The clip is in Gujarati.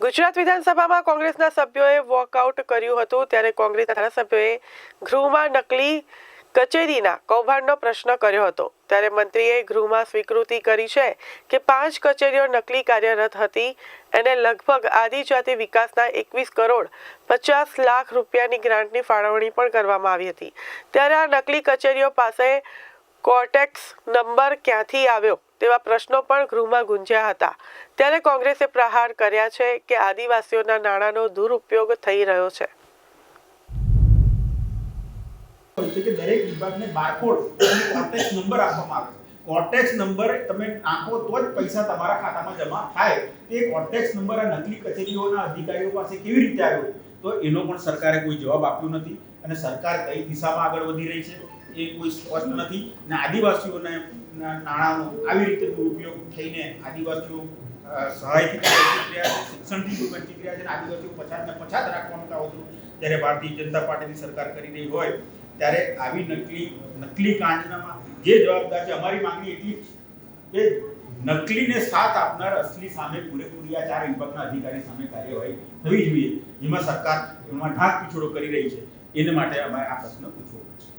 ગુજરાત વિધાનસભામાં કોંગ્રેસના સભ્યોએ વોકઆઉટ કર્યું હતું, ત્યારે કોંગ્રેસના ધારાસભ્યોએ ગૃહમાં નકલી કચેરીના કૌભાંડનો પ્રશ્ન કર્યો હતો. ત્યારે મંત્રીએ ગૃહમાં સ્વીકૃતિ કરી છે કે પાંચ કચેરીઓ નકલી કાર્યરત હતી અને લગભગ આદિજાતિ વિકાસના એકવીસ કરોડ પચાસ લાખ રૂપિયાની ગ્રાન્ટની ફાળવણી પણ કરવામાં આવી હતી. ત્યારે આ નકલી કચેરીઓ પાસે કોર્ટેક્સ નંબર ક્યાંથી આવ્યો? તેવા પ્રશ્નો પણ ગૃહમાં ગુંજ્યા હતા. ત્યારે કોંગ્રેસે પ્રહાર કર્યા છે કે આદિવાસીઓના નાણાંનો દુરુપયોગ થઈ રહ્યો છે. કે દરેક વિભાગને બારકોડ કોર્ટેક્સ નંબર આપવામાં આવે છે. નંબર તમે નાખો તો જ પૈસા તમારા ખાતામાં જમા થાય. તે કોર્ટેક્સ નંબર આ નકલી કચેરીઓના અધિકારીઓ પાસે કેવી રીતે આવ્યો? તો એનો પણ સરકારે કોઈ જવાબ આપ્યો નથી અને સરકાર કઈ દિશામાં આગળ વધી રહી છે? એ કોઈ સ્પષ્ટ નથી. ને આદિવાસીઓને નાણાંનો આવી રીતે દુરુપયોગ થઈને આદિવાસીઓ સહાયથી વંચિત રહ્યા છે, શિક્ષણથી વંચિત રહ્યા છે અને આદિવાસીઓ પછાતને પછાત રાખવાનું કામ હતું જ્યારે ભારતીય જનતા પાર્ટીની સરકાર કરી રહી હોય, ત્યારે આવી નકલી નકલી કાંડનામાં જે જવાબદાર છે, અમારી માંગણી એટલી કે નકલીને સાથ આપનાર અસલી સામે પૂરેપૂરી આ ચાર વિભાગના અધિકારી સામે કાર્યવાહી થવી જોઈએ. જેમાં સરકાર એમાં ઢાંક પીછોડો કરી રહી છે. એને માટે અમારે આ પ્રશ્ન પૂછવો પડશે.